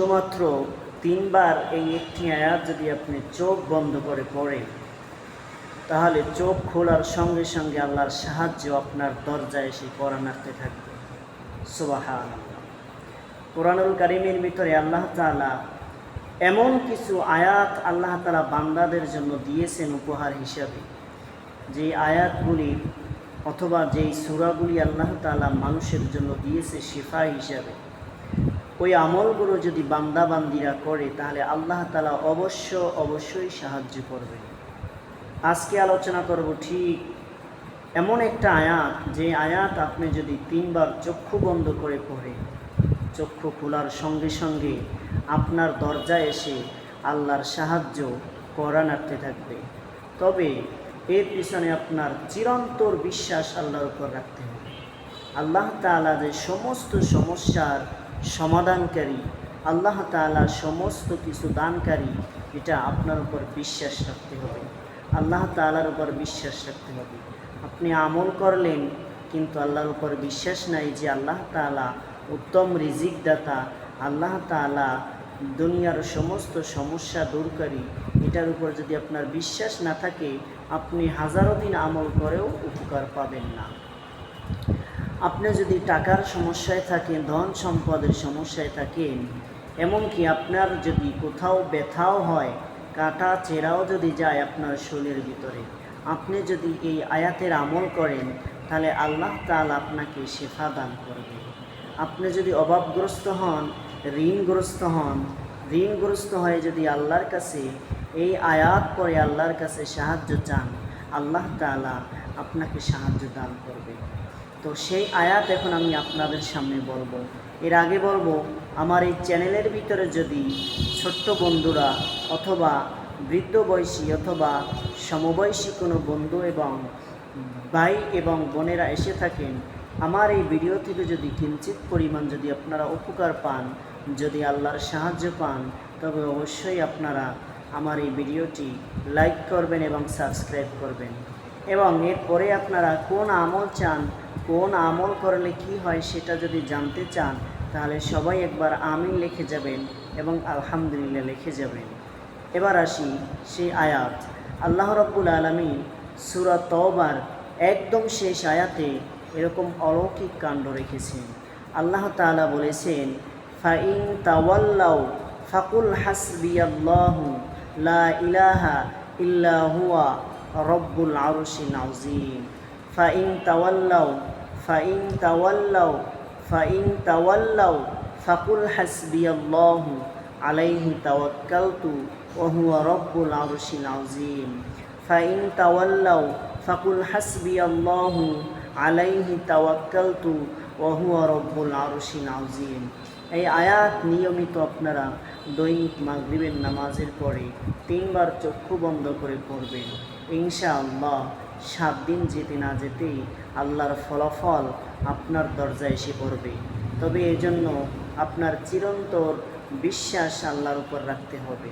শুধুমাত্র তিনবার এই একটি আয়াত যদি আপনি চোখ বন্ধ করে পড়েন, তাহলে চোখ খোলার সঙ্গে সঙ্গে আল্লাহর সাহায্য আপনার দরজায় এসে পরানার্থে থাকবে। সুবাহান কোরআনুল কারিমের ভিতরে আল্লাহ তাআলা এমন কিছু আয়াত আল্লাহ তালা বান্দাদের জন্য দিয়েছেন উপহার হিসাবে। যে আয়াতগুলি অথবা যেই সুরাগুলি আল্লাহ তাআলা মানুষের জন্য দিয়েছে শিফা হিসাবে। ওই আমলগুলো যদি বান্দা বান্দিরা করে, তাহলে আল্লাহ তাআলা অবশ্য অবশ্যই সাহায্য করবে। আজকে আলোচনা করব ঠিক এমন একটা আয়াত, যে আয়াত আপনি যদি তিনবার চক্ষু বন্ধ করে পড়ে, চক্ষু খোলার সঙ্গে সঙ্গে আপনার দরজায় এসে আল্লাহর সাহায্য করানার্থে থাকবে। তবে এর পিছনে আপনার চিরন্তর বিশ্বাস আল্লাহর উপর রাখতে হবে। আল্লাহ তাআলা যে সমস্ত সমস্যার সমাধানকারী, আল্লাহ তাআলা সমস্ত কিছু দানকারী, এটা আপনার উপর বিশ্বাস রাখতে হবে। আল্লাহ তাআলার উপর বিশ্বাস রাখতে হবে। আপনি আমল করলেন, কিন্তু আল্লাহর উপর বিশ্বাস নাই যে আল্লাহ তাআলা উত্তম রিজিক দাতা আল্লাহ তাআলা দুনিয়ার সমস্ত সমস্যা দূরকারী এটার উপর যদি আপনার বিশ্বাস না থাকে, আপনি হাজারো দিন আমল করেও উপকার পাবেন না। আপনি যদি টাকার সমস্যায় থাকেন, ধন সম্পদের সমস্যায় থাকেন, এমনকি আপনার যদি কোথাও ব্যথাও হয়, কাটা চেরাও যদি যায় আপনার শরীরের ভিতরে, আপনি যদি এই আয়াতের আমল করেন, তাহলে আল্লাহ তাল আপনাকে শেফা দান করবে। আপনি যদি অভাবগ্রস্ত হন, ঋণগ্রস্ত হন, ঋণগ্রস্ত হয়ে যদি আল্লাহর কাছে এই আয়াত পরে আল্লাহর কাছে সাহায্য চান, আল্লাহ তাআলা আপনাকে সাহায্য দান করবে। তো সেই আয়াত এখন আমি আপনাদের সামনে বলব। এর আগে বলব, আমার এই চ্যানেলের ভিতরে যদি ছোট্ট বন্ধুরা অথবা বৃদ্ধ বয়সী অথবা সমবয়সী কোনো বন্ধু এবং ভাই এবং বোনেরা এসে থাকেন, আমার এই ভিডিও থেকে যদি কিঞ্চিত পরিমাণ যদি আপনারা উপকার পান, যদি আল্লাহর সাহায্য পান, তবে অবশ্যই আপনারা আমার এই ভিডিওটি লাইক করবেন এবং সাবস্ক্রাইব করবেন। এবং এরপরে আপনারা কোন আমল চান কোন আমল করলে কি হয় সেটা যদি জানতে চান, তাহলে সবাই একবার আমিন লিখে যাবেন এবং আলহামদুলিল্লাহ লিখে যাবেন। এবার আসি সেই আয়াত। আল্লাহ রব্বুল আলমী সুরা তওবার একদম শেষ আয়াতে এরকম অলৌকিক কাণ্ড রেখেছেন। আল্লাহ তাআলা বলেছেন, ফাইন তাওয়াল্লাউ ফাকুল হাসবিয়াল্লাহু লা ইলাহা ইল্লা হুয়া রব্বুল আরশিল আযীম। ফাইন তাওয়াল্লাউ ফাইন তাওয়াল্লাউ ফাইন তাওয়াল্লাউ ফাকুল হাসবিয়াল্লাহু আলাইহি তাওয়াক্কালতু ওয়া হুয়া রব্বুল আরশিল আযীম ফাইন তাওয়াল্লাউ ফাকুল হাসবিয়াল্লাহু আলাইহি তাওয়াক্কালতু ওয়া হুয়া রব্বুল আরশিল আযীম এই আয়াত নিয়মিত আপনারা দৈনিক মাগরিবের নামাজের পরে তিনবার চক্ষু বন্ধ করে পড়বেন। ইনশাআল্লাহ সাত দিন যেতে না যেতেই আল্লাহর ফলাফল আপনার দরজায় এসে পড়বে। তবে এজন্য আপনার চিরন্তর বিশ্বাস আল্লাহর উপর রাখতে হবে।